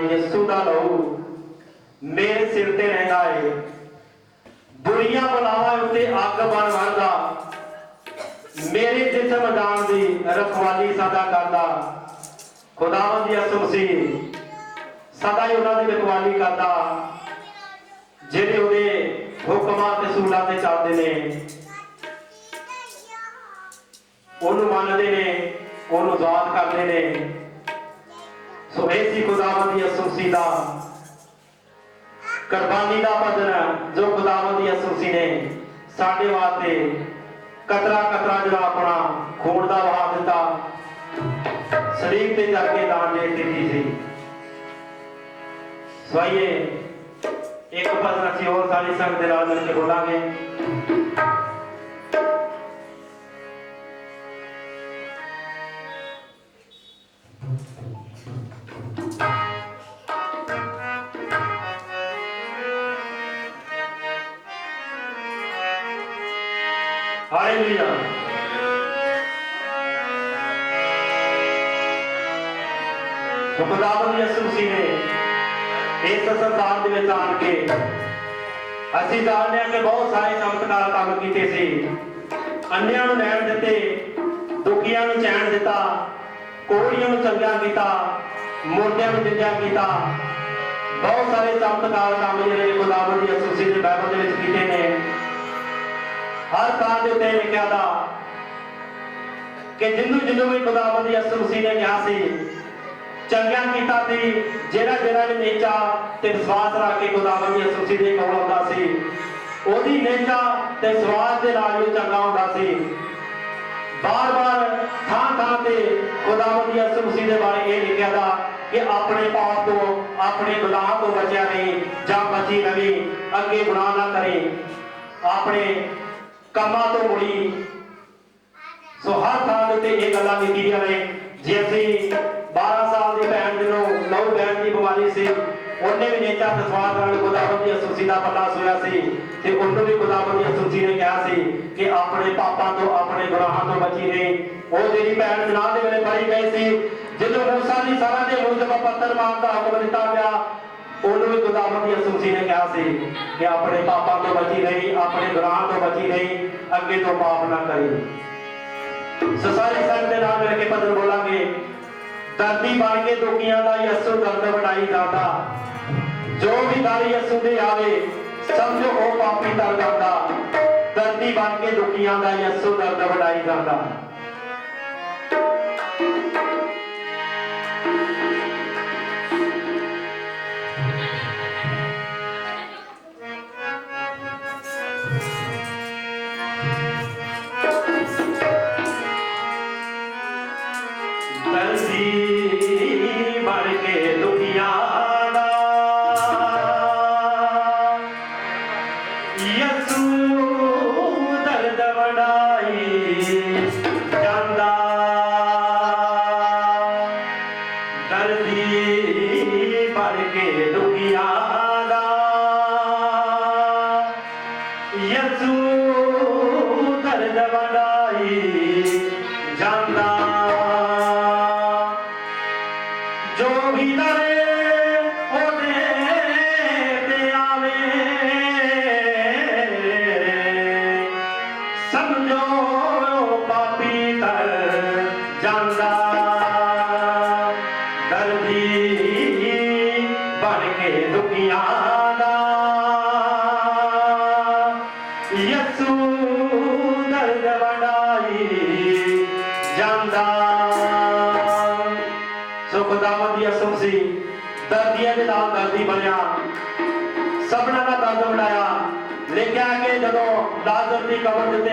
ਯਿਸੂ ਦਾ ਲਹੂ ਮੇਰੇ ਸਿਰ ਤੇ ਰਹਿੰਦਾ ਏ। ਬੁਰੀਆਂ ਬਲਾਵਾਂ ਉੱਤੇ ਅੱਗ ਬਣ ਵਰਦਾ ਮੇਰੇ ਜਿਸਮ ਜਾਨ ਦੀ ਰਖਵਾਲੀ ਸਦਾ ਕਰਦਾ। ਖੁਦਾਵੰਦ ਦੀ ਅਸਮਸੀ ਸਦਾ ਹੀ ਉਹਨਾਂ ਦੀ ਰਖਵਾਲੀ ਕਰਦਾ। ਜਿਹੜੇ ਉਹਦੇ ਹੁਕਮਾਂ ਤੇ ਸੂਲਾਂ ਤੇ ਚੱਲਦੇ ਨੇ। ਉਹਨੂੰ ਮੰਨਦੇ ਨੇ, ਉਹਨੂੰ ਆਜ਼ਾਦ ਕਰਦੇ ਨੇ। ਸੋ ਇਹ ਸੀ ਖੁਦਾਵੰਦ ਦੀ ਅਸੂਸੀ ਦਾ ਕੁਰਬਾਨੀ ਦਾ ਭਜਨ ਜੋ ਖੁਦਾਵੰਦ ਦੀ ਅਸੂਸੀ ਨੇ ਸਾਡੇ ਵਾਸਤੇ ਕਤਰਾ ਕਤਰਾ ਜਿਹੜਾ ਆਪਣਾ ਖੂਨ ਦਾ ਵਹਾ ਦਿੱਤਾ, ਸਰੀਰ ਤੇ ਜਾ ਕੇ ਦਾਨ ਦੇ ਦਿੱਤੀ ਸੀ। ਸਵਾਈਏ, ਇੱਕ ਭਜਨ ਅਸੀਂ ਹੋਰ ਸਾਰੀ ਸੰਗਤ ਦੇ ਨਾਲ ਮਿਲ ਕੇ ਬੋਲਾਂਗੇ। ਖੁਦਾਵੰਦ ਯਿਸੂ ਮਸੀਹ ਨੇ ਇਸ ਸੰਸਾਰ ਦੇ ਵਿੱਚ ਆਣ ਕੇ ਅਸੀਂ ਜਾਣਦੇ ਹਾਂ ਕਿ ਬਹੁਤ ਸਾਰੇ ਚਮਤਕਾਰ ਕੰਮ ਕੀਤੇ ਸੀ। ਅੰਨਿਆਂ ਨੂੰ ਲੈਣ ਦਿੱਤੇ, ਦੁਖੀਆਂ ਨੂੰ ਚੈਨ ਦਿੱਤਾ, ਕੋੜੀਆਂ ਨੂੰ ਚੰਗਾ ਕੀਤਾ, ਮੋਢਿਆਂ ਨੂੰ ਜਿੰਦਿਆ ਕੀਤਾ। ਬਹੁਤ ਸਾਰੇ ਚਮਤਕਾਰ ਕੰਮ ਜਿਹੜੇ ਖੁਦਾਵੰਦ ਦੀ ਅਸੂਸੀ ਦੇ ਬਾਈਬਲ ਦੇ ਵਿੱਚ ਕੀਤੇ ਨੇ। ਹਰ ਕਾਰ ਦੇ ਉੱਤੇ ਲਿਖਿਆ ਦਾ ਕਿ ਜਿੰਨੂੰ ਜਿੰਨੂੰ ਵੀ ਖੁਦਾਵੰਦ ਦੀ ਅਸੂਸੀ ਨੇ ਕਿਹਾ ਸੀ ਚੰਗਿਆ ਕੀਤਾ ਸੀ, ਜਿਹੜਾ ਜਿਹੜਾ ਵੀ ਨੇਚਾ ਤੇ ਵਿਸ਼ਵਾਸ ਰੱਖ ਕੇ ਖੁਦਾਵੰਦ ਦੀ ਅਸੂਸੀ ਦੇ ਕੋਲ ਆਉਂਦਾ ਸੀ, ਉਹਦੀ ਨੇਚਾ ਤੇ ਵਿਸ਼ਵਾਸ ਦੇ ਨਾਲ ਹੀ ਚੰਗਾ ਹੁੰਦਾ ਸੀ। ਬਾਰ-ਬਾਰ ਥਾਂ-ਥਾਂ ਤੇ ਖੁਦਾਵੰਦ ਦੀ ਅਸੂਸੀ ਦੇ ਬਾਰੇ ਇਹ ਲਿਖਿਆ ਦਾ ਕਿ ਆਪਣੇ ਪਾਪ ਤੋਂ, ਆਪਣੇ ਗੁਨਾਹ ਤੋਂ ਬਚਿਆ ਨਹੀਂ, ਜਾਂ ਬਚੀ ਰਵੀ, ਅੱਗੇ ਗੁਨਾਹ ਨਾ ਕਰੇ। ਆਪਣੇ ਕੰਮਾਂ ਤੋਂ ਮੁੜੀ। ਸੋ ਹਰ ਥਾਂ ਦੇ ਉੱਤੇ ਇਹ ਗੱਲਾਂ ਲਿਖੀਆਂ ਨੇ, ਜੇ ਅਸੀਂ 12 ਸਾਲ ਦੀ ਭੈਣ ਜਿਹਨੂੰ ਲਹੂ ਬੈਣ ਦੀ ਬਿਮਾਰੀ ਸੀ, ਉਹਨੇ ਵੀ ਨੇਚਾ ਤੇ ਨਾਲ ਖੁਦਾਵੰਦ ਦੀ ਅਸੂਸੀ ਦਾ ਪੱਲਾ ਸੋਇਆ ਸੀ ਤੇ ਉਹਨੂੰ ਵੀ ਖੁਦਾਵੰਦ ਦੀ ਅਸੂਸੀ ਨੇ ਕਿਹਾ ਸੀ ਕਿ ਆਪਣੇ ਪਾਪਾਂ ਤੋਂ, ਆਪਣੇ ਗੁਨਾਹਾਂ ਤੋਂ ਬਚੀ ਰਹੀ। ਉਹ ਜਿਹੜੀ ਭੈਣ ਜਨਾਹ ਦੇ ਵੇਲੇ ਫੜੀ ਗਈ ਸੀ, ਜਦੋਂ ਮੂਸਾ ਦੀ ਸਰਾਂ ਦੇ ਮੁਜਬ ਪੱਤਰ ਮਾਰਨ ਦਾ ਹੁਕਮ ਦਿੱਤਾ ਗਿਆ, ਉਹਨੂੰ ਵੀ ਖੁਦਾਵੰਦ ਦੀ ਅਸੂਸੀ ਨੇ ਕਿਹਾ ਸੀ ਕਿ ਆਪਣੇ ਪਾਪਾਂ ਤੋਂ ਬਚੀ ਰਹੀ, ਆਪਣੇ ਗੁਨਾਹਾਂ ਤੋਂ ਬਚੀ ਰਹੀ, ਅੱਗੇ ਤੋਂ ਪਾਪ ਨਾ ਕਰੀ। ਸੋ ਸਾਰੀ ਦੇ ਨਾਲ ਮਿਲ ਕੇ ਭਜਨ ਬੋਲਾਂਗੇ। ਦਰਦੀ ਬਣ ਦੁਖੀਆਂ ਦਾ ਯਸੂ ਦਰਦ ਵਡਾਈ ਜਾਂਦਾ। ਜੋ ਵੀ ਦਰ ਯਸੂ ਦੇ ਆਵੇ, ਸਮਝੋ ਉਹ ਪਾਪੀ ਦਰ ਜਾਂਦਾ ਦਰਦੀ ਬਣ ਦੁਖੀਆਂ ਦਾ ਯਸੂ ਦਰਦ ਵਡਾਈ ਜਾਂਦਾ।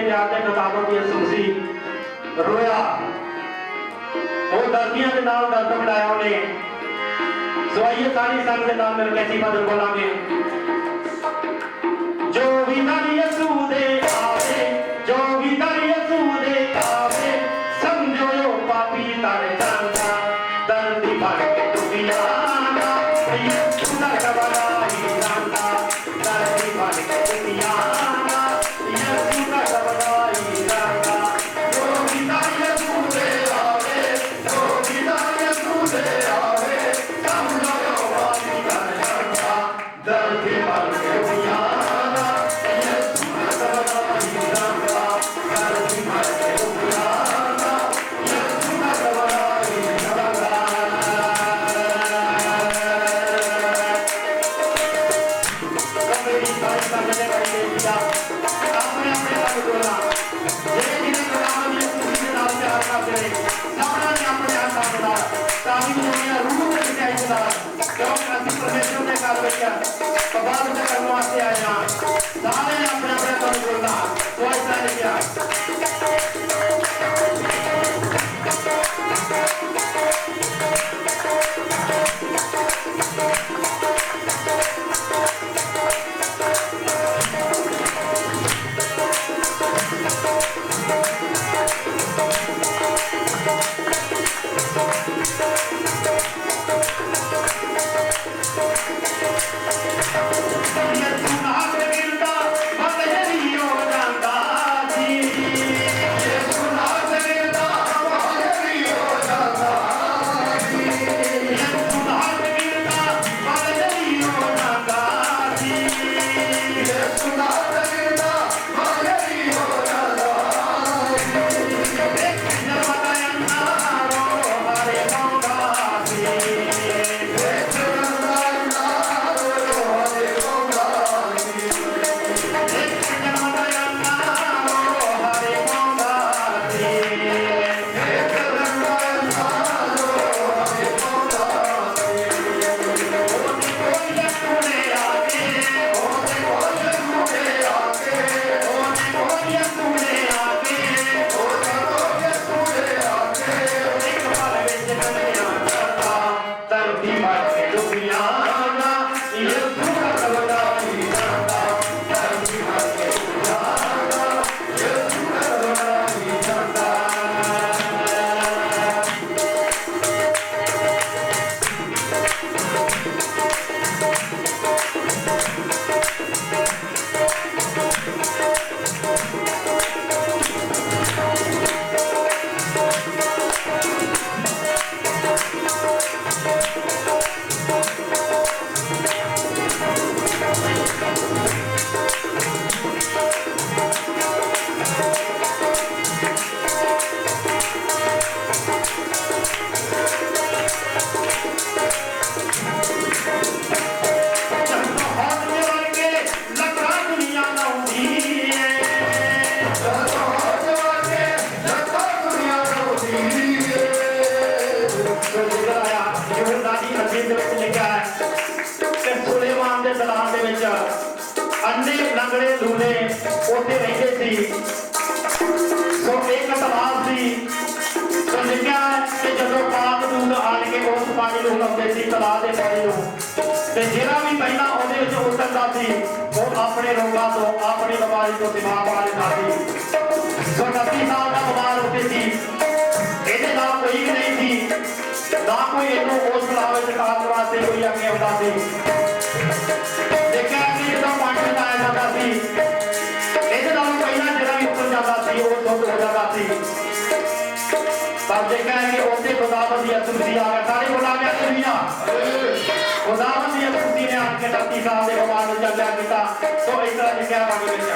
ਕਬਰ ਦਿੱਤੇ ਗਿਆ ਤੇ ਖੁਦਾਵੰਦ ਰੋਇਆ। ਉਹ ਦਰਦੀਆਂ ਦੇ ਨਾਲ ਦਰਦ ਵਡਾਇਆ ਉਹਨੇ। ਸੋ ਆਈਏ ਸਾਰੀ ਸੰਗ ਦੇ ਨਾਲ ਮਿਲ ਕੇ ਅਸੀਂ ਬਦਲ ਬੋਲਾਂਗੇ। ਜੋ ਵੀ ਦਰ ਯਸੂ ਦੇ ਆਵੇ தானே அப்படியே அப்படியே கொண்டு வந்தா போய்தான் ਵਿੱਚ ਅੰਨੇ ਲੰਗੜੇ ਲੂਲੇ ਉੱਥੇ ਰਹਿੰਦੇ ਸੀ। ਸੋ ਇੱਕ ਤਵਾਰ ਸੀ। ਸੋ ਲਿਖਿਆ ਕਿ ਜਦੋਂ ਪਾਕ ਦੂਦ ਆਣ ਕੇ ਉਸ ਪਾਣੀ ਨੂੰ ਲਾਉਂਦੇ ਸੀ, ਤਲਾਬ ਦੇ ਪਾਣੀ ਨੂੰ। ਤੇ ਜਿਹੜਾ ਵੀ ਪਹਿਲਾਂ ਉਹਦੇ ਵਿੱਚ ਉਤਰਦਾ ਸੀ, ਉਹ ਆਪਣੇ ਰੋਗਾਂ ਤੋਂ, ਆਪਣੀ ਬਿਮਾਰੀ ਤੋਂ ਦਿਮਾਗ ਵਾਲੇ ਦਾ ਸੀ। ਸੋ ਨਬੀ ਸਾਹਿਬ ਦਾ ਬਿਮਾਰ ਉੱਤੇ ਸੀ। ਇਹਦੇ ਨਾਲ ਕੋਈ ਵੀ ਨਹੀਂ ਸੀ। ਨਾ ਕੋਈ ਇਹਨੂੰ ਉਸ ਤਲਾਬ ਵਿੱਚ ਕਾਰਨ ਵਾਸਤੇ ਕੋਈ ਅੱਗੇ ਵਧਾ ਸੀ। ਪਰ ਦੇਖਿਆ ਕਿ ਉਹਦੇ ਖੁਦਾਵੰਦ ਦੀ ਅਸਮਤੀ ਆ ਗਿਆ ਸਾਰੇ ਬੋਲਾਂ ਗਿਆ ਸੁਨੀਆ ਖੁਦਾਵੰਦ ਦੀ ਅਸਮਤੀ ਨੇ ਆਪ ਕੇ ਤਤੀ ਸਾਹਿਬ ਦੇ ਕਮਾਨ ਨੂੰ ਚੱਲਿਆ ਕੀਤਾ। ਸੋ ਇਸ ਤਰ੍ਹਾਂ ਲਿਖਿਆ ਬਾਣੀ ਵਿੱਚ।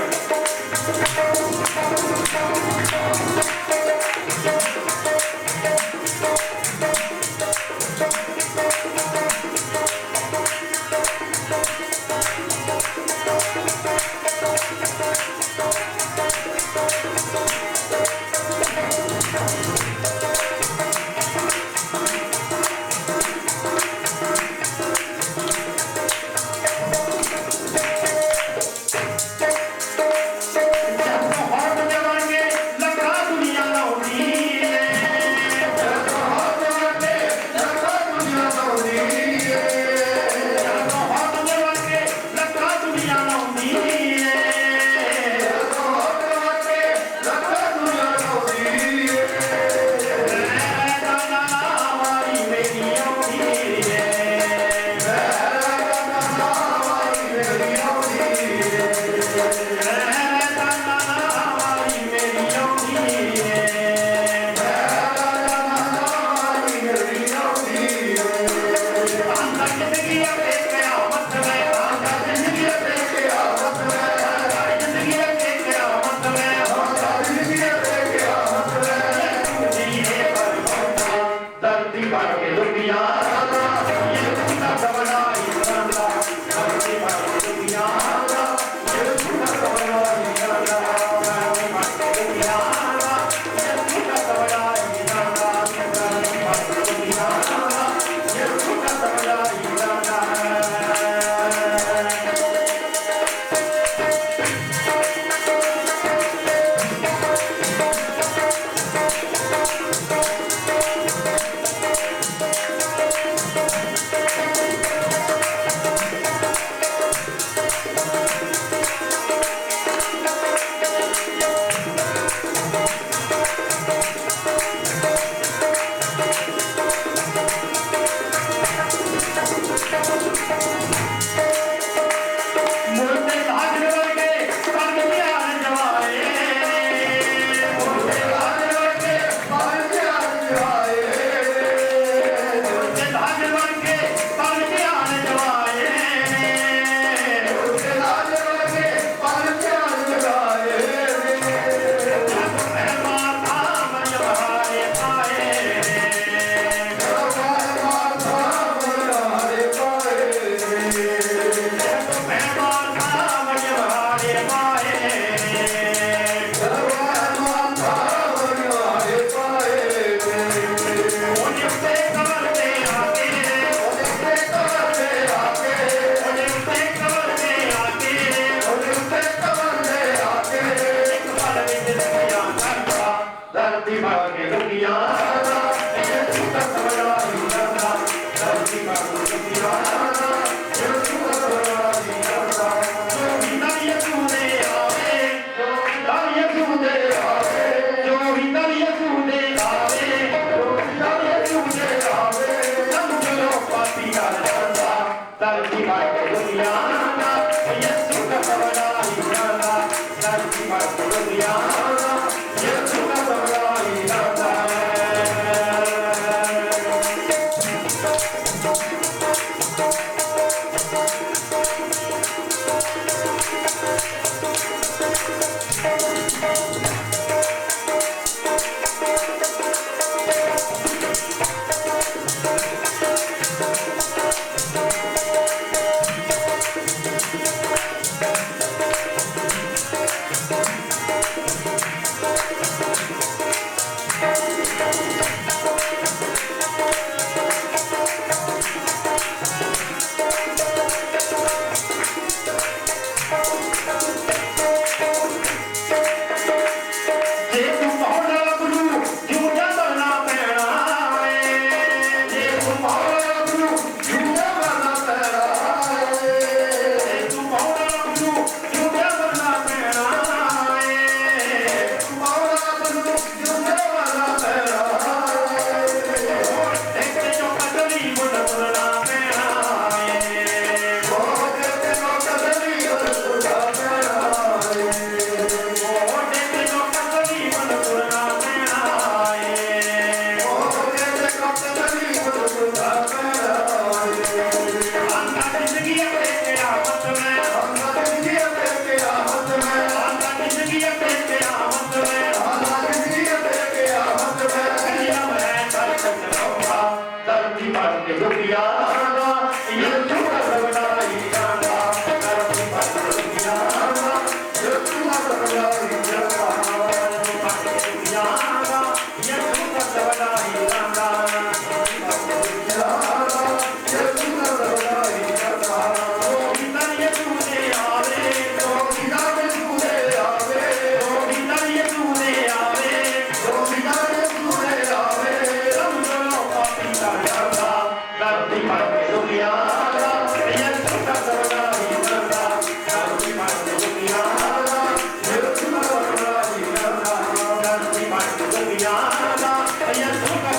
ਦੁਨੀਆ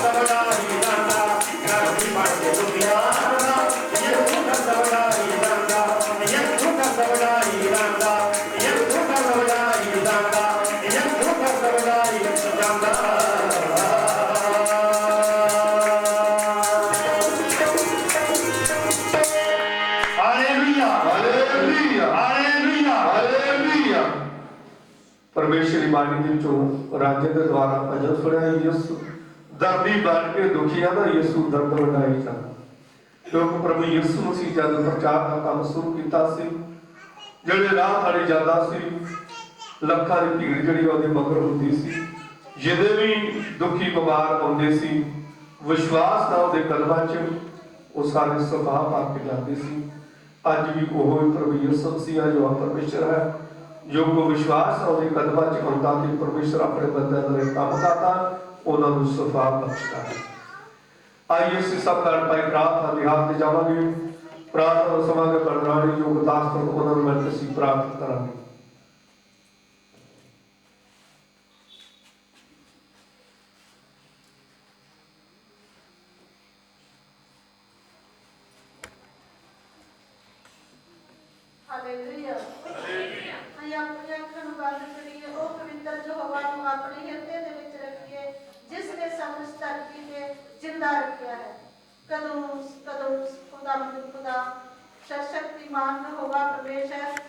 ਵਿੱਚੋਂ ਰਾਜੇ ਦੇ ਦੁਆਰਾ ਭਜਨ ਸੁਣਿਆ ਯਿਸੂ ਦਰਦੀ ਬਣ ਕੇ ਦੁਖੀਆਂ ਦਾ ਯਿਸੂ ਦਰਦ ਵਡਾਈ ਜਾ ਕਿਉਂਕਿ ਪ੍ਰਭੂ ਯਿਸੂ ਮਸੀਹ ਜਦ ਪ੍ਰਚਾਰ ਦਾ ਕੰਮ ਸ਼ੁਰੂ ਕੀਤਾ ਸੀ, ਜਿਹੜੇ ਰਾਹ ਥਾੜੇ ਜਾਂਦਾ ਸੀ, ਲੱਖਾਂ ਦੀ ਭੀੜ ਜਿਹੜੀ ਉਹਦੇ ਮਗਰ ਹੁੰਦੀ ਸੀ, ਜਿਹਦੇ ਵੀ ਦੁਖੀ ਬਿਮਾਰ ਹੁੰਦੇ ਸੀ, ਵਿਸ਼ਵਾਸ ਨਾਲ ਉਹਦੇ ਕਦਮਾਂ 'ਚ ਉਹ ਸਾਰੇ ਸੁਭਾਅ ਪਾ ਕੇ ਜਾਂਦੇ ਸੀ। ਅੱਜ ਵੀ ਉਹ ਪ੍ਰਭੂ ਯਿਸੂ ਮਸੀਹ ਆ ਜੋ ਪਰਮੇਸ਼ਰ ਹੈ। ਯੋਗ ਵਿਸ਼ਵਾਸ ਔਰ ਇੱਕ ਅਦਬਾ ਚੁਣਤਾ ਕਿ ਪਰਮੇਸ਼ਰ ਆਪਣੇ ਬੰਦਿਆਂ ਦਾ ਰਿਸ਼ਤਾ ਪਕਾਤਾ ਉਹਨਾਂ ਨੂੰ ਸਫਾ ਬਖਸ਼ਦਾ ਹੈ। ਆਈਏ ਸੇ ਸਭ ਨਾਲ ਪਾਈ ਪ੍ਰਾਰਥਨਾ ਦੇ ਹੱਥ ਤੇ ਜਾਵਾਂਗੇ। ਪ੍ਰਾਰਥਨਾ ਸਮਾਗਮ ਬਣਾਉਣੇ ਯੋਗ ਦਾਸ ਤੋਂ ਉਹਨਾਂ ਨੂੰ ਮਿਲ ਕੇ ਕਰਾਂਗੇ। ਕਦੋਂ ਕਦੋਂ ਖੁਦਾ ਖੁਦਾ ਸ਼ਕਤੀਮਾਨ ਯਹੋਵਾ ਪਰਮੇਸ਼ਰ।